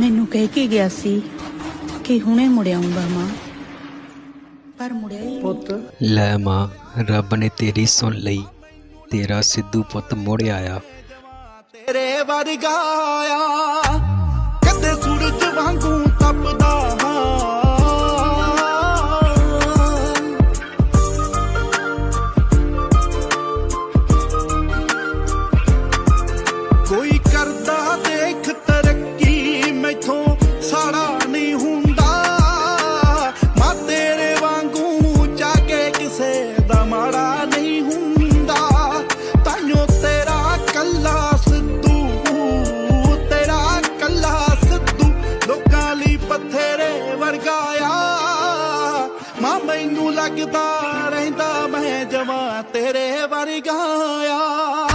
ਮੈਨੂੰ ਕਹਿ ਕੇ ਗਿਆ ਸੀ ਕਿ ਹੁਣੇ ਮੁੜ ਆਉਂਗਾ ਮਾਂ। ਪਰ ਮੁੜਿਆ ਹੀ। ਪੁੱਤ। ਲੈ ਮਾਂ ਰੱਬ ਨੇ ਤੇਰੀ ਸੁਣ ਲਈ। ਤੇਰਾ ਸਿੱਧੂ ਪੁੱਤ ਮੁੜ ਆਇਆ। ਤੇਰੇ ਵਰਗਾ ਆ ਪੱਥਰੇ ਵਰਗਾ ਆ। ਮਾਂ ਮੈਨੂੰ ਲੱਗਦਾ ਰਹਿੰਦਾ ਮੈਂ ਜਵਾਂ ਤੇਰੇ ਵਰਗਾ ਆ।